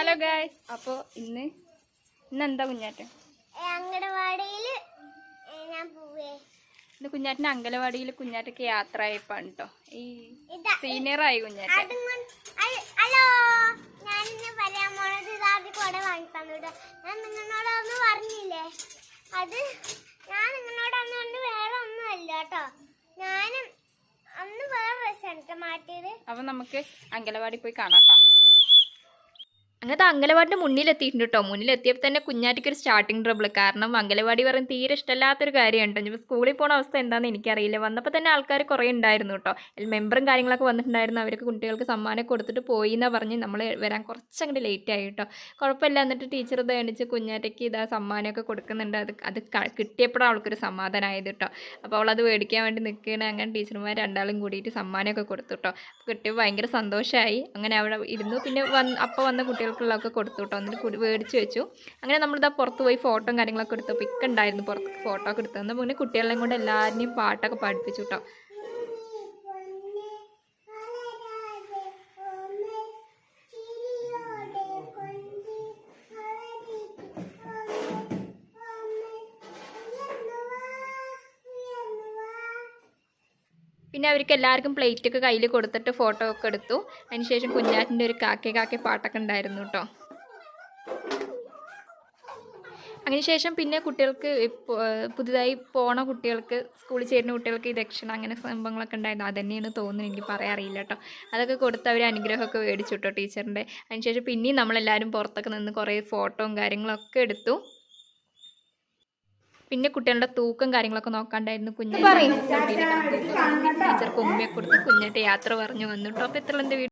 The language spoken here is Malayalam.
ഹലോ ഗായ്സ് അപ്പോ ഇന്ന് ഇന്ന് എന്താ കുഞ്ഞാറ്റ അങ്കണവാടിയിൽ ഞാൻ പോവേ. ഇന്ന് കുഞ്ഞാറ്റിന് അങ്കലവാടിയിൽ കുഞ്ഞാറ്റക്ക് യാത്ര ആയപ്പാണ് കേട്ടോ ഈ സീനിയർ ആയി കുഞ്ഞാറ്റ ഹലോ ഞാൻ ഇന്ന് പറയാൻ പോണത് ഇതാദ്യം കൂടെ വാങ്ങി ഞാൻ പറഞ്ഞില്ലേ? അത് ഞാൻ നിങ്ങളോട് അന്ന് കൊണ്ട് വേറെ ഒന്നുമല്ല കേട്ടോ ഞാനും അന്ന് വേറെ മാറ്റിയത്. അപ്പോൾ നമുക്ക് അങ്കലവാടി പോയി കാണാട്ടോ അങ്ങനത്തെ അങ്കലവാടിന്റെ മുന്നിലെത്തിയിട്ടുണ്ട് കേട്ടോ മുന്നിലെത്തിയപ്പോൾ തന്നെ കുഞ്ഞാറ്റിക്ക് ഒരു സ്റ്റാർട്ടിങ് ട്രബിൾ കാരണം അങ്കലവാടി പറയും തീരെ ഇഷ്ടമല്ലാത്തൊരു കാര്യമാണ് ഇപ്പോൾ സ്കൂളിൽ പോണ അവസ്ഥ എന്താണെന്ന് എനിക്കറിയില്ല. വന്നപ്പോൾ തന്നെ ആൾക്കാർ കുറേ ഉണ്ടായിരുന്നു കേട്ടോ മെമ്പറും കാര്യങ്ങളൊക്കെ വന്നിട്ടുണ്ടായിരുന്നു. അവർക്ക് കുട്ടികൾക്ക് സമ്മാനം കൊടുത്തിട്ട് പോയി എന്നാ പറഞ്ഞ് നമ്മൾ വരാൻ കുറച്ചങ്ങോട്ട് ലേറ്റ് ആയി കേട്ടോ കുഴപ്പമില്ല. എന്നിട്ട് ടീച്ചർ ഇത് എണിച്ച് കുഞ്ഞാറ്റയ്ക്ക് ഇതാ സമ്മാനമൊക്കെ കൊടുക്കുന്നുണ്ട്. അത് അത് കിട്ടിയപ്പോഴാണ് അവൾക്കൊരു സമാധാനമായത് കേട്ടോ അപ്പോൾ അവളത് മേടിക്കാൻ വേണ്ടി നിൽക്കുകയാണ് അങ്ങനെ ടീച്ചർമാർ രണ്ടാളും കൂടിയിട്ട് സമ്മാനമൊക്കെ കൊടുത്തു കേട്ടോ കിട്ടിയപ്പോൾ ഭയങ്കര സന്തോഷമായി അങ്ങനെ അവിടെ ഇരുന്നു. പിന്നെ വന്ന് അപ്പോൾ വന്ന കുട്ടികൾക്കുള്ളതൊക്കെ കൊടുത്തു കേട്ടോ എന്നിട്ട് മേടിച്ച് വെച്ചു. അങ്ങനെ നമ്മളിതാ പുറത്ത് പോയി ഫോട്ടോയും കാര്യങ്ങളൊക്കെ എടുത്തു. പിക്ക് ഉണ്ടായിരുന്നു പുറത്ത് ഫോട്ടോ ഒക്കെ എടുത്തു എന്നാൽ പിന്നെ കുട്ടികളെയും കൊണ്ട് എല്ലാവരെയും പാട്ടൊക്കെ പഠിപ്പിച്ചു കേട്ടോ പിന്നെ അവർക്ക് എല്ലാവർക്കും പ്ലേറ്റ് ഒക്കെ കയ്യിൽ കൊടുത്തിട്ട് ഫോട്ടോ ഒക്കെ എടുത്തു. അതിനുശേഷം കുഞ്ഞാറ്റിന്റെ ഒരു കാക്കെ കാക്കെ പാട്ടൊക്കെ ഉണ്ടായിരുന്നു കേട്ടോ അതിനുശേഷം പിന്നെ കുട്ടികൾക്ക് പുതുതായി പോണ കുട്ടികൾക്ക് സ്കൂളിൽ ചേരുന്ന കുട്ടികൾക്ക് ഈ ദക്ഷിണ അങ്ങനെ സംഭവങ്ങളൊക്കെ ഉണ്ടായിരുന്നു. അതന്നെയാണ് തോന്നുന്നു എനിക്ക് പറയാൻ അറിയില്ല കേട്ടോ അതൊക്കെ കൊടുത്ത് അവർ അനുഗ്രഹമൊക്കെ മേടിച്ചു കേട്ടോ ടീച്ചറിന്റെ. അതിനുശേഷം പിന്നെയും നമ്മളെല്ലാവരും പുറത്തൊക്കെ നിന്ന് കുറേ ഫോട്ടോയും കാര്യങ്ങളൊക്കെ എടുത്തു. പിന്നെ കുട്ടികളുടെ തൂക്കം കാര്യങ്ങളൊക്കെ നോക്കാണ്ടായിരുന്നു കുഞ്ഞു. ടീച്ചർക്ക് ഉമ്മയെ കൊടുത്ത് കുഞ്ഞിട്ട് യാത്ര പറഞ്ഞു വന്നു. കേട്ടോ അപ്പോൾ ഇത്ര എന്റെ വീഡിയോ